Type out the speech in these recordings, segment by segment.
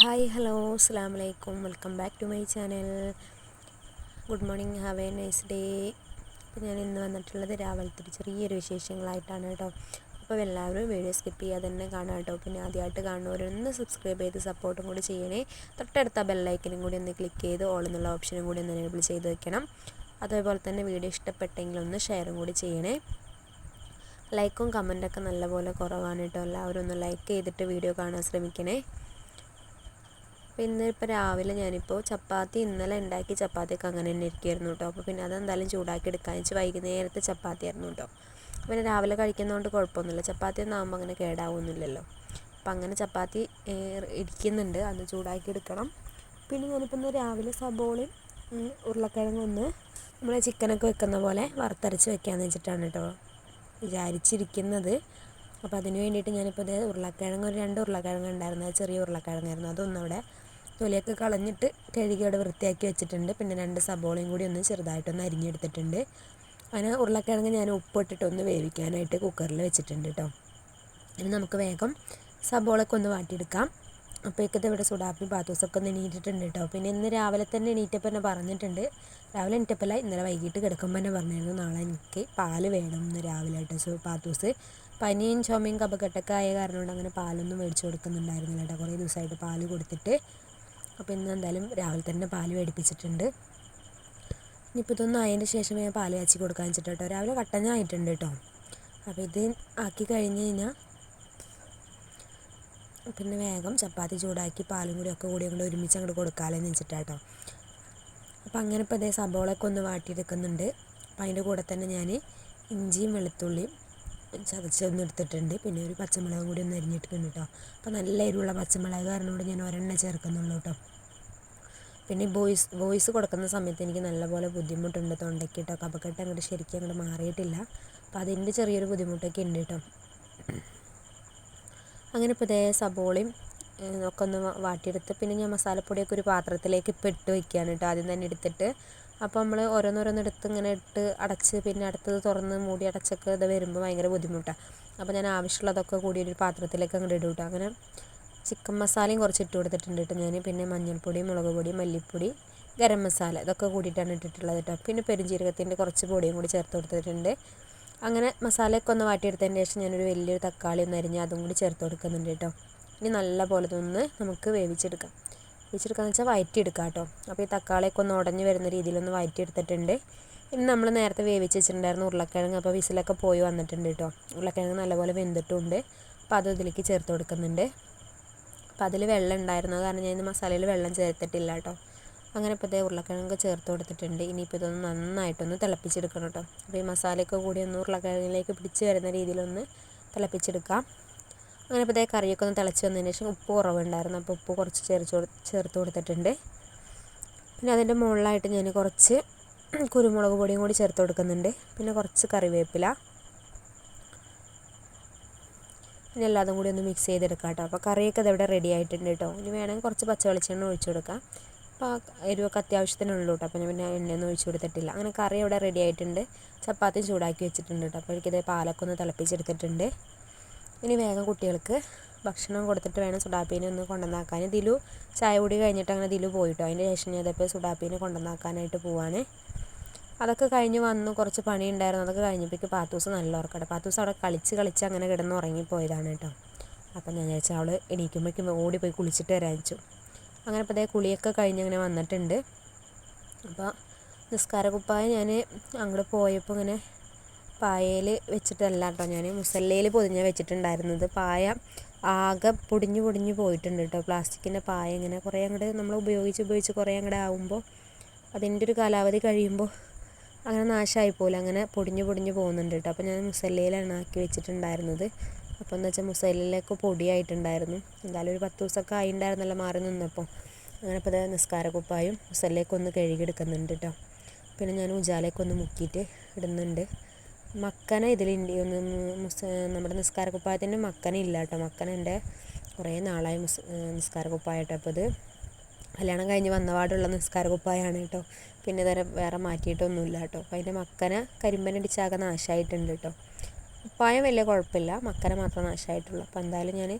Hi hello അസ്സാം വലൈക്കും welcome back to my channel. Good morning have a nice day. അപ്പോൾ ഞാൻ ഇന്ന് വന്നിട്ടുള്ളത് രാവിലത്തെ ചെറിയൊരു വിശേഷങ്ങളായിട്ടാണ് കേട്ടോ. അപ്പോൾ എല്ലാവരും വീഡിയോ സ്കിപ്പ് ചെയ്യാതെ തന്നെ കാണാം കേട്ടോ. പിന്നെ ആദ്യമായിട്ട് കാണുന്നവരൊന്ന് സബ്സ്ക്രൈബ് ചെയ്ത് സപ്പോർട്ടും കൂടി ചെയ്യണേ. തൊട്ടടുത്ത ബെല്ലൈക്കനും കൂടി ഒന്ന് ക്ലിക്ക് ചെയ്ത് ഓൾ എന്നുള്ള ഓപ്ഷനും കൂടി ഒന്ന് എനേബിൾ ചെയ്ത് വെക്കണം. അതേപോലെ തന്നെ വീഡിയോ ഇഷ്ടപ്പെട്ടെങ്കിൽ ഒന്ന് ഷെയറും കൂടി ചെയ്യണേ. ലൈക്കും കമന്റൊക്കെ നല്ലപോലെ കുറവാണ് കേട്ടോ. എല്ലാവരും ഒന്ന് ലൈക്ക് ചെയ്തിട്ട് വീഡിയോ കാണാൻ ശ്രമിക്കണേ. അപ്പോൾ ഇന്ന് ഇപ്പോൾ രാവിലെ ഞാനിപ്പോൾ ചപ്പാത്തി ഇന്നലെ ഉണ്ടാക്കി ചപ്പാത്തിയൊക്കെ അങ്ങനെ തന്നെ ഇരിക്കുമായിരുന്നു കേട്ടോ അപ്പോൾ പിന്നെ അതെന്തായാലും ചൂടാക്കി എടുക്കാൻ വെച്ച് വൈകുന്നേരത്തെ ചപ്പാത്തി ആയിരുന്നു കേട്ടോ പിന്നെ രാവിലെ കഴിക്കുന്നതുകൊണ്ട് കുഴപ്പമൊന്നുമില്ല. ചപ്പാത്തി ഒന്നും ആകുമ്പോൾ അങ്ങനെ കേടാവുന്നില്ലല്ലോ അപ്പോൾ അങ്ങനെ ചപ്പാത്തി ഇരിക്കുന്നുണ്ട്. അത് ചൂടാക്കി എടുക്കണം. പിന്നെ ഞാനിപ്പോൾ ഇന്ന് രാവിലെ സബോളയും ഉരുളക്കിഴങ്ങ് ഒന്ന് നമ്മൾ ചിക്കനൊക്കെ വെക്കുന്ന പോലെ വറുത്തരച്ച് വെക്കാമെന്ന് വെച്ചിട്ടാണ് കേട്ടോ വിചാരിച്ചിരിക്കുന്നത്. അപ്പോൾ അതിന് വേണ്ടിയിട്ട് ഞാനിപ്പോൾ ഇത് ഉരുളക്കിഴങ്ങ് ഒരു രണ്ട് ഉരുളക്കിഴങ്ങ് ഉണ്ടായിരുന്നു. ചെറിയ ഉരുളക്കിഴങ്ങായിരുന്നു. അതൊന്നും അവിടെ തൊലിയൊക്കെ കളഞ്ഞിട്ട് കഴുകി അവിടെ വൃത്തിയാക്കി വെച്ചിട്ടുണ്ട്. പിന്നെ രണ്ട് സബോളയും കൂടി ഒന്ന് ചെറുതായിട്ടൊന്ന് അരിഞ്ഞെടുത്തിട്ടുണ്ട്. അങ്ങനെ ഉരുളക്കിഴങ്ങ് ഞാൻ ഉപ്പിട്ടിട്ട് ഒന്ന് വേവിക്കാനായിട്ട് കുക്കറിൽ വെച്ചിട്ടുണ്ട് കേട്ടോ ഇനി നമുക്ക് വേഗം സബോളൊക്കെ ഒന്ന് വാട്ടിയെടുക്കാം. അപ്പോഴേക്കത്തെ ഇവിടെ സുഡാപ്പി ബാത്തൂസൊക്കെ ഒന്ന് എണീറ്റിട്ടുണ്ട് കേട്ടോ പിന്നെ ഇന്ന് രാവിലെ തന്നെ എണീറ്റപ്പോൾ തന്നെ പറഞ്ഞിട്ടുണ്ട്. രാവിലെ എണീറ്റപ്പല്ല ഇന്നലെ വൈകിട്ട് കിടക്കുമ്പോൾ തന്നെ പറഞ്ഞിരുന്നു നാളെ എനിക്ക് പാൽ വേണം ഇന്ന് രാവിലെ കേട്ടോ പാത്തൂസ് പനിയും ചുമയും കപക്കെട്ടൊക്കെ ആയ കാരണം കൊണ്ട് അങ്ങനെ പാലൊന്നും മേടിച്ചു കൊടുക്കുന്നുണ്ടായിരുന്നില്ല കേട്ടോ കുറേ ദിവസമായിട്ട് പാൽ കൊടുത്തിട്ട് അപ്പോൾ ഇന്ന് എന്തായാലും രാവിലെ തന്നെ പാൽ മേടിപ്പിച്ചിട്ടുണ്ട് ഇനിയിപ്പോൾ ഇതൊന്നും ആയതിന്റെ ശേഷം ഞാൻ പാൽ കാച്ചി കൊടുക്കാൻ വെച്ചിട്ട് കേട്ടോ രാവിലെ കട്ടഞ്ഞ ആയിട്ടുണ്ട് കേട്ടോ അപ്പോൾ ഇത് ആക്കി കഴിഞ്ഞ് കഴിഞ്ഞാൽ പിന്നെ വേഗം ചപ്പാത്തി ചൂടാക്കി പാലും കൂടി ഒക്കെ കൂടി അങ്ങോട്ട് ഒരുമിച്ച് അങ്ങോട്ട് കൊടുക്കാമെന്ന് വെച്ചിട്ടാട്ടോ. അപ്പോൾ അങ്ങനെ ഇപ്പോൾ അതേ സബോളൊക്കെ ഒന്ന് വാട്ടിയെടുക്കുന്നുണ്ട്. അപ്പോൾ അതിന്റെ കൂടെ തന്നെ ഞാൻ ഇഞ്ചിയും വെളുത്തുള്ളിയും ചതച്ചൊന്ന് എടുത്തിട്ടുണ്ട് പിന്നെ ഒരു പച്ചമുളകും കൂടി ഒന്ന് അരിഞ്ഞിട്ടുണ്ട് കേട്ടോ അപ്പോൾ നല്ല എരിവുള്ള പച്ചമുളക് കാരണം കൂടെ ഞാൻ ഒരെണ്ണ ചേർക്കുന്നുള്ളൂ കേട്ടോ പിന്നെ വോയിസ് വോയിസ് കൊടുക്കുന്ന സമയത്ത് എനിക്ക് നല്ലപോലെ ബുദ്ധിമുട്ടുണ്ട് തൊണ്ടയ്ക്ക് കേട്ടോ കപക്കെട്ട് അങ്ങോട്ട് ശരിക്കും അങ്ങോട്ട് മാറിയിട്ടില്ല. അപ്പോൾ അതിന്റെ ചെറിയൊരു ബുദ്ധിമുട്ടൊക്കെ ഉണ്ട് കേട്ടോ അങ്ങനെ ഇപ്പോൾ ഇതേ സബോളയും ഒക്കെ ഒന്ന് വാട്ടിയെടുത്ത് പിന്നെ ഞാൻ മസാലപ്പൊടിയൊക്കെ ഒരു പാത്രത്തിലേക്ക് ഇപ്പോൾ ഇട്ട് വയ്ക്കുകയാണ് കേട്ടോ ആദ്യം തന്നെ എടുത്തിട്ട് അപ്പോൾ നമ്മൾ ഓരോന്നോരോന്ന് എടുത്ത് ഇങ്ങനെ ഇട്ട് അടച്ച് പിന്നെ അടുത്തത് തുറന്ന് മൂടി അടച്ചൊക്കെ ഇത് വരുമ്പോൾ ഭയങ്കര ബുദ്ധിമുട്ടാണ് അപ്പോൾ ഞാൻ ആവശ്യമുള്ളതൊക്കെ കൂടി ഒരു പാത്രത്തിലേക്ക് അങ്ങോട്ട് ഇടും കേട്ടോ അങ്ങനെ ചിക്കൻ മസാലയും കുറച്ച് ഇട്ട് കൊടുത്തിട്ടുണ്ട് കേട്ടോ ഞാൻ പിന്നെ മഞ്ഞൾപ്പൊടി മുളക് പൊടി മല്ലിപ്പൊടി ഗരം മസാല ഇതൊക്കെ കൂടിയിട്ടാണ് ഇട്ടിട്ടുള്ളത് കേട്ടോ പിന്നെ പെരുംജീരകത്തിന്റെ കുറച്ച് പൊടിയും കൂടി ചേർത്ത് കൊടുത്തിട്ടുണ്ട്. അങ്ങനെ മസാലയൊക്കെ ഒന്ന് വാട്ടിയെടുത്തതിന് ശേഷം ഞാനൊരു വലിയൊരു തക്കാളി ഒന്ന് അരിഞ്ഞ് അതും കൂടി ചേർത്ത് കൊടുക്കുന്നുണ്ട് കേട്ടോ ഇനി നല്ല പോലെ ഒന്ന് നമുക്ക് വേവിച്ചെടുക്കാം. വേവിച്ചെടുക്കാന്ന് വെച്ചാൽ വയറ്റിയെടുക്കാം കേട്ടോ അപ്പോൾ ഈ തക്കാളിയൊക്കെ ഒന്ന് ഉടഞ്ഞ് വരുന്ന രീതിയിലൊന്ന് വഴറ്റിയെടുത്തിട്ടുണ്ട് ഇനി നമ്മൾ നേരത്തെ വേവിച്ച് വെച്ചിട്ടുണ്ടായിരുന്നു ഉരുളക്കിഴങ്ങ് അപ്പോൾ വിസിലൊക്കെ പോയി വന്നിട്ടുണ്ട് കേട്ടോ ഉരുളക്കിഴങ്ങ് നല്ലപോലെ വെന്തിട്ടുണ്ട്. അപ്പോൾ അത് ഇതിലേക്ക് ചേർത്ത് കൊടുക്കുന്നുണ്ട്. അപ്പോൾ അതിൽ വെള്ളം ഉണ്ടായിരുന്നു. കാരണം ഞാൻ ഇന്ന് മസാലയിൽ വെള്ളം ചേർത്തിട്ടില്ല കേട്ടോ അങ്ങനെ ഇപ്പോൾ ഇതേ ഉരുളക്കിഴങ്ങ് ചേർത്ത് കൊടുത്തിട്ടുണ്ട്. ഇനിയിപ്പോൾ ഇതൊന്ന് നന്നായിട്ടൊന്ന് തിളപ്പിച്ചെടുക്കണം കേട്ടോ അപ്പോൾ ഈ മസാലയൊക്കെ കൂടി ഒന്ന് ഉരുളക്കിഴങ്ങിലേക്ക് പിടിച്ച് വരുന്ന രീതിയിലൊന്ന് തിളപ്പിച്ചെടുക്കാം. അങ്ങനെ ഇപ്പോൾ ഇതേ കറിയൊക്കെ ഒന്ന് തിളച്ച് വന്നതിന് ശേഷം ഉപ്പ് കുറവുണ്ടായിരുന്നു. അപ്പോൾ ഉപ്പ് കുറച്ച് ചേർത്ത് ചേർത്ത് കൊടുത്തിട്ടുണ്ട്. പിന്നെ അതിന്റെ മുകളിലായിട്ട് ഞാൻ കുറച്ച് കുരുമുളക് പൊടിയും കൂടി ചേർത്ത് കൊടുക്കുന്നുണ്ട്. പിന്നെ കുറച്ച് കറിവേപ്പില. പിന്നെ എല്ലാതും കൂടി ഒന്ന് മിക്സ് ചെയ്തെടുക്കാം കേട്ടോ. അപ്പോൾ കറിയൊക്കെ ഇതവിടെ റെഡി ആയിട്ടുണ്ട് കേട്ടോ. ഇനി വേണമെങ്കിൽ കുറച്ച് പച്ച വെളിച്ചെണ്ണ ഒഴിച്ചു കൊടുക്കാം. അപ്പോൾ എരിവൊക്കെ അത്യാവശ്യത്തിനുള്ളൂ കേട്ടോ. അപ്പോൾ ഞാൻ പിന്നെ എണ്ണയൊന്നും ഒഴിച്ചു കൊടുത്തിട്ടില്ല. അങ്ങനെ കറി ഇവിടെ റെഡി ആയിട്ടുണ്ട്. ചപ്പാത്തി ചൂടാക്കി വെച്ചിട്ടുണ്ട് കേട്ടോ. അപ്പോൾ എനിക്കിത് പാലൊക്കെ ഒന്ന് തിളപ്പിച്ചെടുത്തിട്ടുണ്ട്. ഇനി വേഗം കുട്ടികൾക്ക് ഭക്ഷണം കൊടുത്തിട്ട് വേണം സുഡാപ്പീനെ ഒന്ന് കൊണ്ടുവന്നാക്കാൻ. ദിലു ചായ കൂടി കഴിഞ്ഞിട്ട് അങ്ങനെ ദിലു പോയിട്ടോ? അതിന്റെ ശേഷം ഞാൻ ഇതിപ്പോൾ സുഡാപ്പീനെ കൊണ്ടുവന്നാക്കാനായിട്ട് പോവാണ്. അതൊക്കെ കഴിഞ്ഞ് വന്നു. കുറച്ച് പണി ഉണ്ടായിരുന്നു അതൊക്കെ കഴിഞ്ഞപ്പോഴേക്ക് പാത്തൂസ് നല്ല ഉറക്കട്ടെ പാത്തൂസ് അവിടെ കളിച്ച് കളിച്ച് അങ്ങനെ കിടന്ന് ഉറങ്ങിപ്പോയതാണ് കേട്ടോ. അപ്പം ഞാൻ വിചാരിച്ചു അവൾ എണീക്കുമ്പോഴേക്കും ഓടിപ്പോയി കുളിച്ചിട്ട് വരാൻ അങ്ങനെ ഇപ്പോൾ അതേ കുളിയൊക്കെ കഴിഞ്ഞ് അങ്ങനെ വന്നിട്ടുണ്ട്. അപ്പോൾ നിസ്കാര കുപ്പായ ഞാൻ അങ്ങോട്ട് പോയപ്പോൾ ഇങ്ങനെ പായയിൽ വെച്ചിട്ടല്ല കേട്ടോ ഞാൻ മുസല്ലയിൽ പൊതിഞ്ഞ വെച്ചിട്ടുണ്ടായിരുന്നത്. പായ ആകെ പൊടിഞ്ഞു പൊടിഞ്ഞു പോയിട്ടുണ്ട് കേട്ടോ. പ്ലാസ്റ്റിക്കിന്റെ പായ ഇങ്ങനെ കുറേ അങ്ങോട്ട് നമ്മൾ ഉപയോഗിച്ച് ഉപയോഗിച്ച് കുറേ അങ്ങോട്ട് ആകുമ്പോൾ അതിന്റെ ഒരു കാലാവധി കഴിയുമ്പോൾ അങ്ങനെ നാശമായി പോലെ അങ്ങനെ പൊടിഞ്ഞു പൊടിഞ്ഞു പോകുന്നുണ്ട് കേട്ടോ. അപ്പോൾ ഞാൻ മുസല്ലയിലാണ് ആക്കി വെച്ചിട്ടുണ്ടായിരുന്നത്. അപ്പോൾ എന്ന് വെച്ചാൽ മുസല്ലയിലൊക്കെ പൊടിയായിട്ടുണ്ടായിരുന്നു. എന്തായാലും ഒരു പത്ത് ദിവസമൊക്കെ ആയിട്ടുണ്ടായിരുന്നല്ലോ മാറി നിന്നപ്പോൾ അങ്ങനെ ഇപ്പോൾ നിസ്കാരക്കുപ്പായും മുസല്ലയൊക്കെ ഒന്ന് കഴുകിയെടുക്കുന്നുണ്ട് കേട്ടോ. പിന്നെ ഞാൻ ഉജാലയൊക്കെ ഒന്ന് മുക്കിയിട്ട് ഇടുന്നുണ്ട്. മക്കന ഇതിലുണ്ട്. ഒന്ന് നിസ്കാര നമ്മുടെ നിസ്കാരക്കുപ്പായത്തിന്റെ മക്കന ഇല്ല കേട്ടോ. മക്കന എന്റെ കുറേ നാളായി മുസ് നിസ്കാരക്കുപ്പായട്ടോ അപ്പോൾ ഇത് കല്യാണം കഴിഞ്ഞ് വന്നപാടുള്ള നിസ്കാരക്കുപ്പായാണ് കേട്ടോ. പിന്നെ ഇതുവരെ വേറെ മാറ്റിയിട്ടൊന്നുമില്ല കേട്ടോ. അപ്പോൾ അതിന്റെ മക്കന കരിമ്പനടിച്ചാകെ നാശമായിട്ടുണ്ട് കേട്ടോ. കുപ്പായം വലിയ കുഴപ്പമില്ല. മക്കന മാത്രം നാശമായിട്ടുള്ളൂ. അപ്പോൾ എന്തായാലും ഞാൻ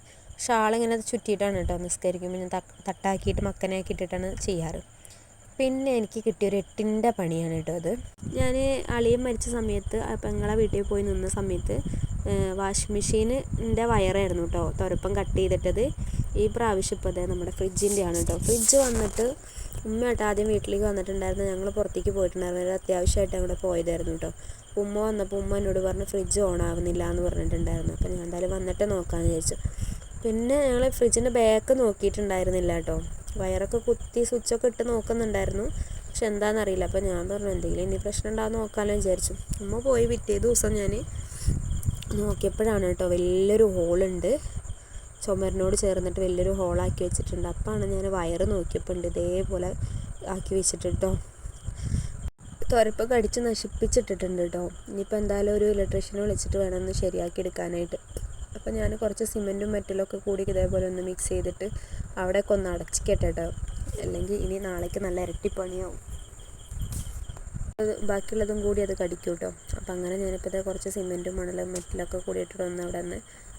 ഷാൾ ഇങ്ങനെ ചുറ്റിയിട്ടാണ് കേട്ടോ നിസ്കരിക്കുമ്പോൾ ഞാൻ തട്ടാക്കിയിട്ട് മക്കനാക്കി ഇട്ടിട്ടാണ് ചെയ്യാറ്. പിന്നെ എനിക്ക് കിട്ടിയ ഒരു എട്ടിന്റെ പണിയാണ് കേട്ടോ അത്. ഞാൻ അളിയൻ മരിച്ച സമയത്ത് പെങ്ങളെ വീട്ടിൽ പോയി നിന്ന സമയത്ത് വാഷിംഗ് മെഷീനിന്റെ വയറായിരുന്നു കേട്ടോ തുരപ്പം കട്ട് ചെയ്തിട്ടത്. ഈ പ്രാവശ്യം ഇപ്പോൾ അതെ നമ്മുടെ ഫ്രിഡ്ജിന്റെ ആണ് കേട്ടോ. ഫ്രിഡ്ജ് വന്നിട്ട് ഉമ്മ കേട്ടോ ആദ്യം വീട്ടിലേക്ക് വന്നിട്ടുണ്ടായിരുന്നു. ഞങ്ങൾ പുറത്തേക്ക് പോയിട്ടുണ്ടായിരുന്നു. ഒരു അത്യാവശ്യമായിട്ട് അവിടെ പോയതായിരുന്നു കേട്ടോ. ഉമ്മ വന്നപ്പോൾ ഉമ്മ എന്നോട് പറഞ്ഞ് ഫ്രിഡ്ജ് ഓൺ ആവുന്നില്ല എന്ന് പറഞ്ഞിട്ടുണ്ടായിരുന്നു. അപ്പോൾ ഞാൻ എന്തായാലും വന്നിട്ട് നോക്കാമെന്ന് വിചാരിച്ചു. പിന്നെ ഞങ്ങൾ ഫ്രിഡ്ജിന്റെ ബാക്ക് നോക്കിയിട്ടുണ്ടായിരുന്നില്ല കേട്ടോ. വയറൊക്കെ കുത്തി സ്വിച്ചൊക്കെ ഇട്ട് നോക്കുന്നുണ്ടായിരുന്നു. പക്ഷെ എന്താണെന്നറിയില്ല അപ്പോൾ ഞാൻ പറഞ്ഞു എന്തെങ്കിലും ഇനി പ്രശ്നം ഉണ്ടാകുന്ന നോക്കാമല്ലോ വിചാരിച്ചു. അമ്മ പോയി പിറ്റേ ദിവസം ഞാൻ നോക്കിയപ്പോഴാണ് കേട്ടോ വലിയൊരു ഹോളുണ്ട് ചുമരിനോട് ചേർന്നിട്ട് വലിയൊരു ഹോളാക്കി വെച്ചിട്ടുണ്ട്. അപ്പോഴാണ് ഞാൻ വയറ് നോക്കിയപ്പോൾ ഉണ്ട് ഇതേപോലെ ആക്കി വെച്ചിട്ട് തുരപ്പ് കടിച്ച് നശിപ്പിച്ചിട്ടിട്ടുണ്ട് കേട്ടോ ഇനിയിപ്പോൾ എന്തായാലും ഒരു ഇലക്ട്രീഷ്യനെ വിളിച്ചിട്ട് വേണം ഒന്ന് ശരിയാക്കി എടുക്കാനായിട്ട്. അപ്പോൾ ഞാൻ കുറച്ച് സിമെന്റും മെറ്റലൊക്കെ കൂടി ഇതേപോലെ ഒന്ന് മിക്സ് ചെയ്തിട്ട് അവിടെയൊക്കെ ഒന്ന് അടച്ചിക്കട്ടെ കേട്ടോ അല്ലെങ്കിൽ ഇനി നാളേക്ക് നല്ല ഇരട്ടിപ്പണിയാവും. ബാക്കിയുള്ളതും കൂടി അത് കടിക്കും കേട്ടോ അപ്പം അങ്ങനെ ഞാനിപ്പോൾ ഇത് കുറച്ച് സിമെന്റും മണലും മെറ്റലൊക്കെ കൂടിയിട്ടിട്ട് ഒന്ന് അവിടെ നിന്ന്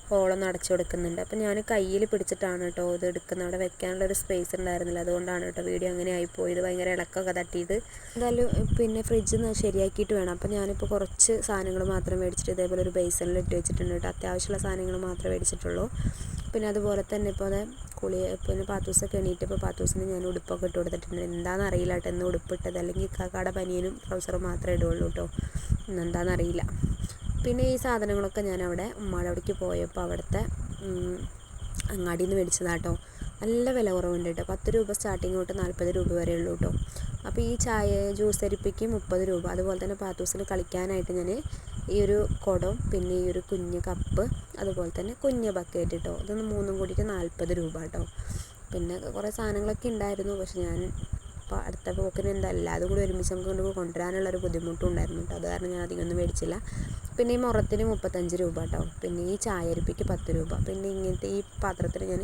ഹോളൊന്ന് അടച്ചു കൊടുക്കുന്നുണ്ട്. അപ്പം ഞാൻ കയ്യിൽ പിടിച്ചിട്ടാണ് കേട്ടോ ഇത് എടുക്കുന്നത്. അവിടെ വെക്കാനുള്ള ഒരു സ്പേസ് ഉണ്ടായിരുന്നില്ല. അതുകൊണ്ടാണ് കേട്ടോ വീഡിയോ അങ്ങനെ ആയിപ്പോയത് ഭയങ്കര ഇളക്കൊക്കെ തട്ടിയത്. എന്തായാലും പിന്നെ ഫ്രിഡ്ജ് ഒന്ന് ശരിയാക്കിയിട്ട് വേണം. അപ്പം ഞാനിപ്പോൾ കുറച്ച് സാധനങ്ങൾ മാത്രം മേടിച്ചിട്ട് ഇതേപോലെ ഒരു ബേസണിൽ ഇട്ട് വെച്ചിട്ടുണ്ട് കേട്ടോ അത്യാവശ്യമുള്ള സാധനങ്ങൾ മാത്രമേ മേടിച്ചിട്ടുള്ളൂ. പിന്നെ അതുപോലെ തന്നെ ഇപ്പോൾ അത് കുളി പിന്നെ പാത്തൂസൊക്കെ എണീറ്റപ്പോൾ പാത്തൂസിന് ഞാൻ ഉടുപ്പൊക്കെ ഇട്ട് കൊടുത്തിട്ടുണ്ട്. എന്താണെന്ന് അറിയില്ല കേട്ടോ എന്ന് ഉടുപ്പിട്ടത്. അല്ലെങ്കിൽ കാക്കാടെ പനിയനും ട്രൗസറും മാത്രമേ ഇടുള്ളൂ കേട്ടോ. എന്താണെന്ന് അറിയില്ല. പിന്നെ ഈ സാധനങ്ങളൊക്കെ ഞാൻ അവിടെ ഉമ്മാടവിടേക്ക് പോയപ്പോൾ അവിടുത്തെ അങ്ങാടിയിൽ നിന്ന് മേടിച്ചതാട്ടോ നല്ല വില കുറവുണ്ട് കേട്ടോ. പത്ത് രൂപ സ്റ്റാർട്ടിങ് തൊട്ട് നാൽപ്പത് രൂപ വരെ ഉള്ളൂ കേട്ടോ. അപ്പോൾ ഈ ചായ ജ്യൂസ് അരിപ്പിക്ക് മുപ്പത് രൂപ. അതുപോലെ തന്നെ പാത്തൂസിന് കളിക്കാനായിട്ട് ഞാൻ ഈ ഒരു കുടം പിന്നെ ഈ ഒരു കുഞ്ഞ് കപ്പ് അതുപോലെ തന്നെ കുഞ്ഞ് ബക്കറ്റ് കേട്ടോ ഇതൊന്ന് മൂന്നും കൂടിയിട്ട് നാൽപ്പത് രൂപ കേട്ടോ പിന്നെ കുറേ സാധനങ്ങളൊക്കെ ഉണ്ടായിരുന്നു. പക്ഷെ ഞാൻ അപ്പോൾ അടുത്ത പോക്കിന് എന്താ എല്ലാതും കൂടി ഒരുമിച്ച് നമുക്ക് കൊണ്ട് കൊണ്ടുവരാനുള്ളൊരു ബുദ്ധിമുട്ടും ഉണ്ടായിരുന്നു കേട്ടോ അത് കാരണം ഞാൻ അധികം ഒന്നും മേടിച്ചില്ല. പിന്നെ ഈ മുറത്തിന് മുപ്പത്തഞ്ച് രൂപ കേട്ടോ പിന്നെ ഈ ചായ അരിപ്പിക്ക് പത്ത് രൂപ. പിന്നെ ഇങ്ങനത്തെ ഈ പാത്രത്തിൽ ഞാൻ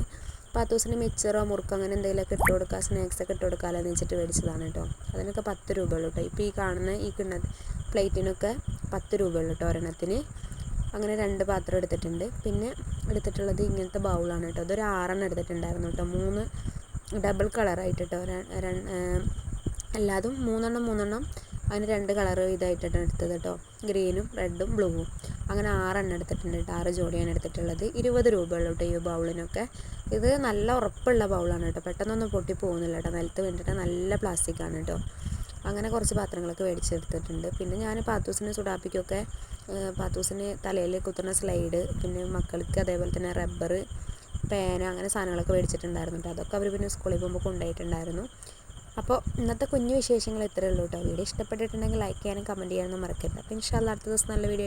പത്ത് ദിവസത്തിന് മിച്ചറോ മുറുക്കോ അങ്ങനെ എന്തെങ്കിലുമൊക്കെ ഇട്ട് കൊടുക്കുക. സ്നാക്സൊക്കെ ഇട്ട് കൊടുക്കാമല്ലോ എന്ന് വെച്ചിട്ട് മേടിച്ചതാണ് കേട്ടോ അതിനൊക്കെ പത്ത് രൂപ ഉള്ളൂ കേട്ടോ ഇപ്പോൾ ഈ കാണുന്ന ഈ കിണ്ണ പ്ലേറ്റിനൊക്കെ പത്ത് രൂപ ഉള്ളൂ കേട്ടോ ഒരെണ്ണത്തിന്. അങ്ങനെ രണ്ട് പാത്രം എടുത്തിട്ടുണ്ട്. പിന്നെ എടുത്തിട്ടുള്ളത് ഇങ്ങനത്തെ ബൗളാണ് കേട്ടോ അതൊരു ആറെണ്ണം എടുത്തിട്ടുണ്ടായിരുന്നു കേട്ടോ മൂന്ന് ഡബിൾ കളറായിട്ട് കേട്ടോ എല്ലാതും മൂന്നെണ്ണം മൂന്നെണ്ണം അതിന് രണ്ട് കളർ ഇതായിട്ടാണ് എടുത്തത് കേട്ടോ. ഗ്രീനും റെഡും ബ്ലൂവും. അങ്ങനെ ആറെണ്ണം എടുത്തിട്ടുണ്ട് കേട്ടോ. ആറ് ജോഡിയാണ് എടുത്തിട്ടുള്ളത്. ഇരുപത് രൂപയുള്ളൂ കേട്ടോ ഈ ബൗളിനൊക്കെ. ഇത് നല്ല ഉറപ്പുള്ള ബൗളാണ് കേട്ടോ. പെട്ടെന്നൊന്നും പൊട്ടി പോകുന്നില്ല കേട്ടോ. നിലത്ത് വേണ്ടിയിട്ട് നല്ല പ്ലാസ്റ്റിക്കാണ് കേട്ടോ. അങ്ങനെ കുറച്ച് പാത്രങ്ങളൊക്കെ മേടിച്ചെടുത്തിട്ടുണ്ട് പിന്നെ ഞാൻ പാത്തൂസിന് സുഡാപ്പിക്കൊക്കെ പാത്തൂസിന് തലയിൽ കുത്തുന്ന സ്ലൈഡ് പിന്നെ മക്കൾക്ക് അതേപോലെ തന്നെ റബ്ബർ പേന അങ്ങനെ സാധനങ്ങളൊക്കെ മേടിച്ചിട്ടുണ്ടായിരുന്നു കേട്ടോ. അതൊക്കെ അവർ പിന്നെ സ്കൂളിൽ പോകുമ്പോൾ കൊണ്ടുപോയിട്ടുണ്ടായിരുന്നു. അപ്പോൾ ഇന്നത്തെ കുഞ്ഞു വിശേഷങ്ങൾ ഇത്രയേ ഉള്ളൂ കേട്ടോ. വീഡിയോ ഇഷ്ടപ്പെട്ടിട്ടുണ്ടെങ്കിൽ ലൈക്ക് ചെയ്യാനും കമന്റ് ചെയ്യാനൊന്നും മറക്കരുത്. അപ്പോൾ ഇൻഷാല്ല അടുത്ത ദിവസം നല്ല വീഡിയോ